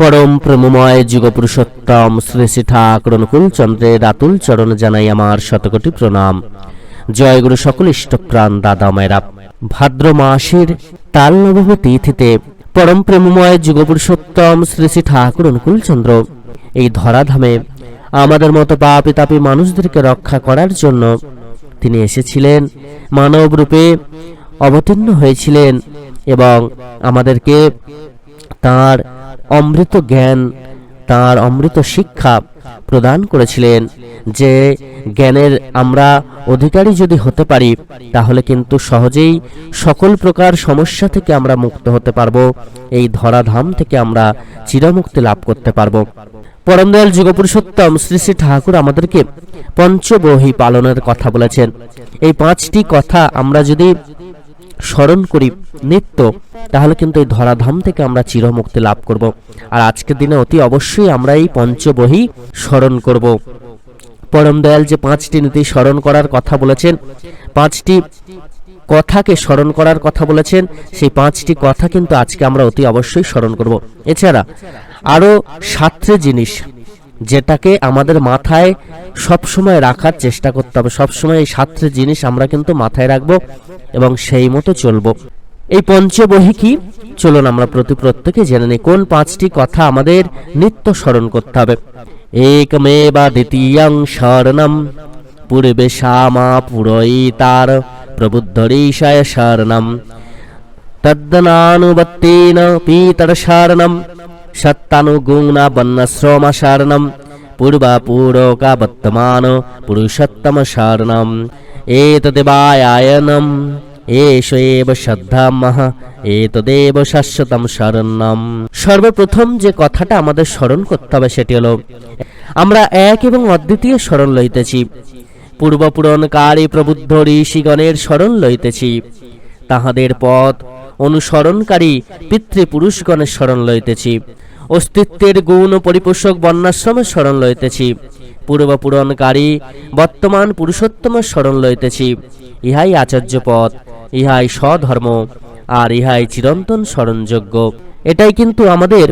পরম প্রেমময় যুগপুরুষোত্তম শ্রী ঠাকুর অনুকূল চন্দ্রের আতুল চরণ জানাই আমার শতকোটি প্রণাম। জয় গুরু সকল ইষ্টপ্রাণ দাদা মায়েরা। ভাদ্র মাসের তাল তিথিতে পরম প্রেমময় যুগপুরুষোত্তম শ্রী শ্রী ঠাকুর অনুকূল চন্দ্র এই ধরাধামে আমাদের মতো পাপি তাপি মানুষদেরকে রক্ষা করার জন্য তিনি এসেছিলেন। মানব রূপে অবতীর্ণ হয়েছিলেন এবং আমাদেরকে তার অমৃত জ্ঞান, তার অমৃত শিক্ষা প্রদান করেছিলেন যে জ্ঞানের আমরা অধিকারী যদি হতে পারি, তাহলে কিন্তু সহজেই সকল প্রকার সমস্যা থেকে আমরা মুক্ত হতে পারব, এই ধরাধাম থেকে আমরা চিরমুক্তি লাভ করতে পারব। পরমদয়াল যুগপুরুষোত্তম শ্রী শ্রী ঠাকুর আমাদেরকে পঞ্চবহী পালনের কথা বলেছেন। এই পাঁচটি কথা আমরা যদি স্মরণ করি নিত্য, তাহলে কিন্তু এই ধরাধাম থেকে আমরা চিরমুক্তি লাভ করব। আর আজকের দিনে অতি অবশ্যই আমরা এই পঞ্চবহী স্মরণ করব। পরম দয়াল যে পাঁচটি নীতি স্মরণ করার কথা বলেছেন, পাঁচটি কথাকে স্মরণ করার কথা বলেছেন, সেই পাঁচটি কথা কিন্তু আজকে আমরা অতি অবশ্যই স্মরণ করব। এছাড়া আরও সাতটি জিনিস যেটাকে আমাদের মাথায় সব সময় রাখার চেষ্টা করতে হবে। সব সময় এই সাতটি জিনিস আমরা কিন্তু মাথায় রাখব এবং সেই মতো চলবো। এই পঞ্চবহি কি? চলুন আমরা প্রতি প্রত্যেকে জেনে নিই, কোন পাঁচটি কথা আমাদের নিত্য স্মরণ করতে হবে। একমেবা দ্বিতীয়ং শরণম, পূর্বে শ্যামা পুরোহিতার প্রবুদ্ধরীশায় শরণম। তদ্দনানুবত্তেন পীতর শরণম সত্তানুগুণা বন্নশ্রম শরণম পূর্বাপূরকা বর্তমান পুরুষোত্তম শরণম এতদেবায়ায়নম এষ এব শ্রদ্ধামহ এতদেব শাশ্বতম শরণম সর্বপ্রথম যে কথাটা আমাদের স্মরণ করতে হবে সেটি হলো, আমরা এক এবং অদ্বিতীয় স্মরণ লইতেছি। পূর্বপুরণকারী প্রবুদ্ধ ঋষিগণের স্মরণ লইতেছি। তাহাদের পথ অনুসরণকারী পিতৃপুরুষগণের স্মরণ লইতেছি। অস্তিত্বের গুণ পরিপোষক বন্যাশ্রমের স্মরণ লইতেছি। পূর্বপুরণকারী বর্তমান পুরুষোত্তমের স্মরণ লইতেছি। ইহাই আচার্য পথ ইহাই স্বধর্ম, আর ইহাই চিরন্তন স্মরণযোগ্য। এটাই কিন্তু আমাদের,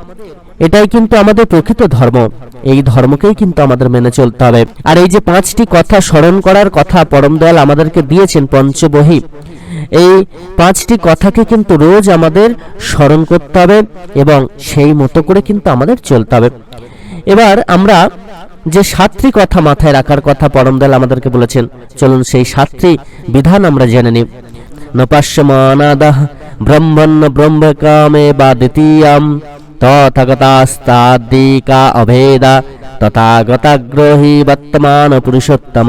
এটাই কিন্তু আমাদের প্রকৃত ধর্ম। এই ধর্মকেই কিন্তু আমাদের মেনে চলতে হবে। আর এই যে পাঁচটি কথা স্মরণ করার কথা পরম দয়াল আমাদেরকে দিয়েছেন পঞ্চবহী এই পাঁচটি কথাকে কিন্তু রোজ আমাদের স্মরণ করতে হবে এবং সেই মতো করে কিন্তু আমাদের চলতে হবে। এবার আমরা যে সাতটি কথা মাথায় রাখার কথা পরমদয়াল আমাদেরকে বলেছেন, চলুন সেই সাতটি বিধান আমরা জেনে নিই। নপাস্যমানাদহ ব্রহ্মণ্য ব্রহ্মকামে বা দ্বিতীয়াম, তথাগতাস্তাদিকা অভেদা, তথাগতাগ্রহী বর্তমান পুরুষোত্তম।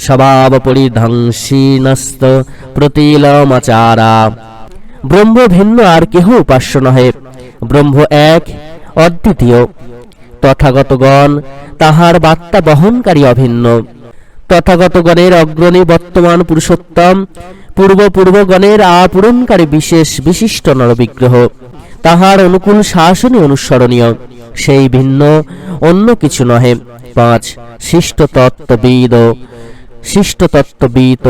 সদাচার বন্যসমান গোজীবন বদ্ধনা নিত্যং পালনীয়া ভীত শবন্নানুলমাচারা পরমোৎসকস্য হেতব স্বভাব পরিধ্বংসীনস্ত প্রতিলমাচারা। ব্রহ্ম ভিন্ন আর কেহ উপাস্য নহে। ব্রহ্ম এক, অদ্বিতীয়। তথাগতগণ তাহার বার্তা বহনকারী অভিন্ন। তথাগতগণের অগ্রণী বর্তমান পুরুষোত্তম পূর্ব পূর্বগণের আপূরণকারী বিশেষ বিশিষ্ট নরবিগ্রহ। তাহার অনুকূল শাসনই অনুসরণীয়। সেই ভিন্ন অন্য কিছু নহে। পাঁচ শিষ্ট তত্ত্ববিদ শিষ্ট তত্ত্ববিদ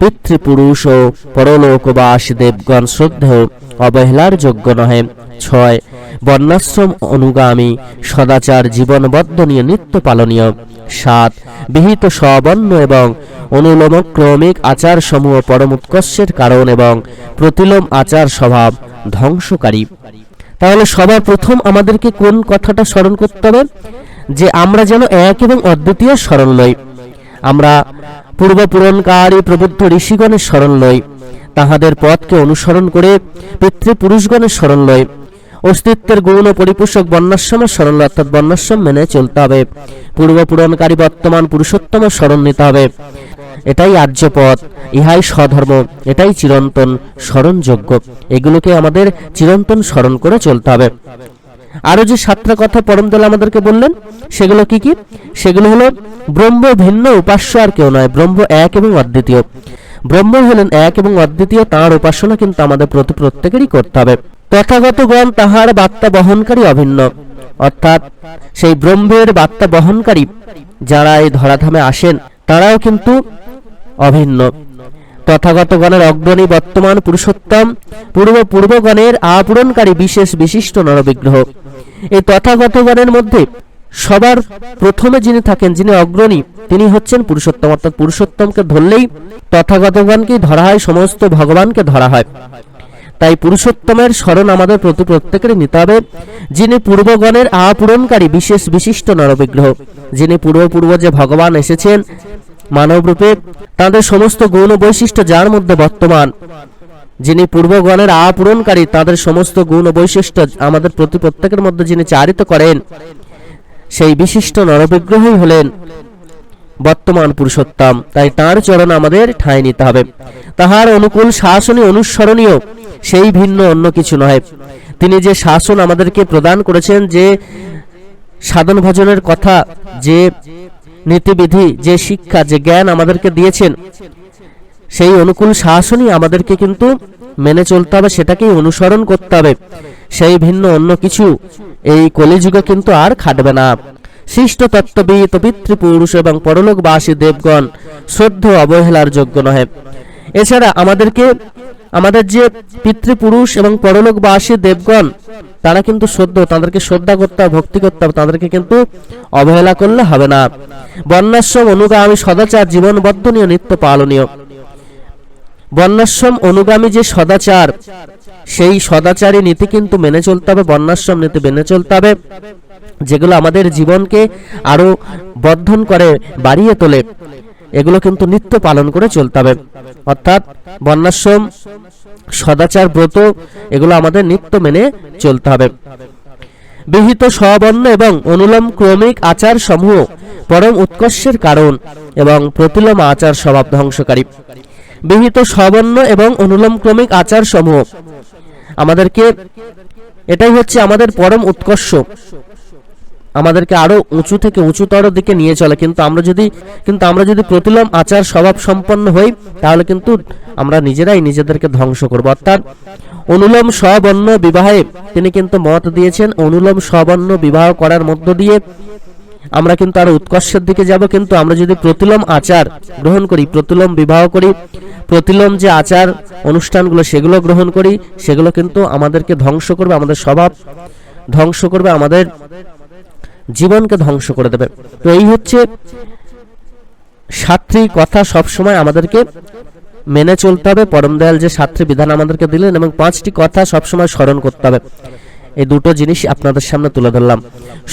পিতৃপুরুষ ও পরলোকবাসী দেবগণ শ্রদ্ধেয় অবহেলার যোগ্য নহে। ছয়, বর্ণাশ্রম অনুগামী, সদাচার জীবনবদ্ধনীয় নিত্য পালনীয় সাত, বিহিত সবর্ণ এবং অনুলোমক্রমিক আচার সমূহ পরম উৎকর্ষের কারণ এবং প্রতিলোম আচার স্বভাব ধ্বংসকারী। তাহলে সবার প্রথম আমাদেরকে কোন কথাটা স্মরণ করতে হবে? যে আমরা যেন এক এবং অদ্বিতীয় স্মরণ লই। আমরা পূর্বপূরণকারী প্রবুদ্ধ ঋষিগণের স্মরণ লই। তাহাদের পথকে অনুসরণ করে পিতৃপুরুষগণের স্মরণ লই। অস্তিত্বের গুণ পরিপোষক বন্যাশ্রমের স্মরণ অর্থাৎ বন্যাশ্রম মেনে চলতে হবে। পূর্বপূরণকারী বর্তমান পুরুষোত্তমের স্মরণ নিতে হবে। এটাই আর্যপথ ইহাই স্বধর্ম, এটাই চিরন্তন স্মরণযোগ্য। এগুলোকে আমাদের চিরন্তন স্মরণ করে চলতে হবে। আরও যে সাতটা কথা পরমদল আমাদেরকে বললেন, সেগুলো কি কি? সেগুলো হলো ব্রহ্ম ভিন্ন, উপাস্য আর কেউ নয়। ব্রহ্ম এক এবং অদ্বিতীয়। ব্রহ্ম হলেন এক এবং অদ্বিতীয়, তাঁর উপাসনা কিন্তু আমাদের প্রতি প্রত্যেকেরই করতে হবে। তথাগত গণ তাহার বার্তা বহনকারী অভিন্ন। অর্থাৎ সেই ব্রহ্মের বার্তা বহনকারী যারা এই ধরাধামে আসেন, তারাও কিন্তু অভিন্ন। তথাগতগণের অগ্রণী বর্তমান পুরুষোত্তম, পূর্ব পূর্বগণের আপূরণকারী বিশেষ বিশিষ্ট নরবিগ্রহ। এই তথাগতগণের মধ্যে সবার প্রথমে যিনি থাকেন, যিনি অগ্রণী, তিনি হচ্ছেন পুরুষোত্তম। অর্থাৎ পুরুষোত্তমকে ধরলেই তথাগতগণকেই ধরা হয়, সমস্ত ভগবানকে ধরা হয়। তাই পুরুষোত্তমের স্মরণ আমাদের প্রতি প্রত্যেকেরই নিতে হবে। যিনি পূর্বগণের আপূরণকারী, বিশেষ বিশিষ্ট নরবিগ্রহ, যিনি পূর্ব পূর্ব যে ভগবান এসেছেন মানবরূপে, তাদের সমস্ত গৌণ বৈশিষ্ট্য যার মধ্যে বর্তমান যিনি পূর্বগণের আপূরণকারী, তাদের সমস্ত গুণ ও বৈশিষ্ট্য আমাদের প্রতি প্রত্যেকের মধ্যে যিনি চারিত করেন, সেই বিশিষ্ট নরবিগ্রহই হলেন বর্তমান পুরুষোত্তম। তাই তার চরণ আমাদের ঠাঁই নিতে হবে। তাহার অনুকূল শাসনই অনুসরণীয়, সেই ভিন্ন অন্য কিছু নয় তিনি যে শাসন আমাদেরকে প্রদান করেছেন, যে সাধন ভজনের কথা, যে নীতিবিধি, যে শিক্ষা, যে জ্ঞান আমাদেরকে দিয়েছেন সেই অনুকূল শাসনই আমাদেরকে কিন্তু মেনে চলতে হবে, সেটাকেই অনুসরণ করতে হবে। সেই ভিন্ন অন্য কিছু এই কলিযুগে কিন্তু আর খাটবে না। সৃষ্ট তত্ত্ববিদ পিতৃপুরুষ এবং পরলোকবাসী দেবগণ শ্রদ্ধ অবহেলার যোগ্য নহে। এছাড়া আমাদেরকে, আমাদের যে পিতৃপুরুষ এবং পরলোকবাসী দেবগণ, তারা কিন্তু শ্রদ্ধ, তাদেরকে শ্রদ্ধা করতে হবে, ভক্তি করতে হবে, তাদেরকে কিন্তু অবহেলা করলে হবে না। বন্যাশ্রম অনুগামী সদাচার জীবন বর্ধনীয় নিত্য পালনীয়। বর্ণাশ্রম অনুগামী যে সদাচার, সেই সদাচারী নীতি কিন্তু মেনে চলতে হবে, বর্ণাশ্রম নীতি মেনে চলতে হবে, যেগুলো আমাদের জীবনকে আরও বর্ধন করে, বাড়িয়ে তোলে। এগুলো কিন্তু নিত্য পালন করে চলতে হবে। অর্থাৎ বর্ণাশ্রম, সদাচার ব্রত, এগুলো আমাদের নিত্য মেনে চলতে হবে। বিহিত স্ববর্ণ এবং অনুলোম ক্রমিক আচার সমূহ পরম উৎকর্ষের কারণ এবং প্রতিলোম আচার স্বভাব ধ্বংসকারী। বিহিত স্ববর্ণ এবং অনুলোম ক্রমিক আচার সমূহ আমাদেরকে এটাই হচ্ছে আমাদের পরম উৎকর্ষ। আমাদেরকে আরও উঁচু থেকে উঁচুতর দিকে নিয়ে চলে। কিন্তু আমরা যদি কিন্তু আমরা যদি প্রতিলোম আচার স্বভাব সম্পন্ন হই, তাহলে কিন্তু আমরা নিজেরাই নিজেদেরকে ধ্বংস করব। অর্থাৎ অনুলোম স্ববর্ণ বিবাহে তিনি কিন্তু মত দিয়েছেন, অনুলোম স্ববর্ণ বিবাহ করার মধ্য দিয়ে আমরা কিন্তু আরও উৎকর্ষের দিকে যাব। কিন্তু আমরা যদি প্রতিলোম আচার গ্রহণ করি, প্রতিলোম বিবাহ করি প্রতিলোম যে আচার অনুষ্ঠানগুলো, সেগুলো গ্রহণ করি, সেগুলো কিন্তু আমাদেরকে ধ্বংস করবে, আমাদের স্বভাব ধ্বংস করবে, আমাদের জীবনকে ধ্বংস করে দেবে। তো এই হচ্ছে সাত্রী কথা সব সময় আমাদেরকে মেনে চলতে হবে। পরম দয়াল যে সাত্রী বিধান আমাদেরকে দিলেন এবং পাঁচটি কথা সবসময় স্মরণ করতে হবে। এই দুটো জিনিস আপনাদের সামনে তুলে ধরলাম।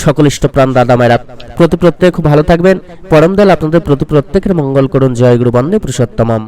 সকল ইষ্টপ্রাণ দাদা মায়েরা, প্রতি প্রত্যেক ভালো থাকবেন। পরম দয়াল আপনাদের প্রতি প্রত্যেকের মঙ্গল করুন। জয় গুরু বন্দে পুরুষোত্তমম।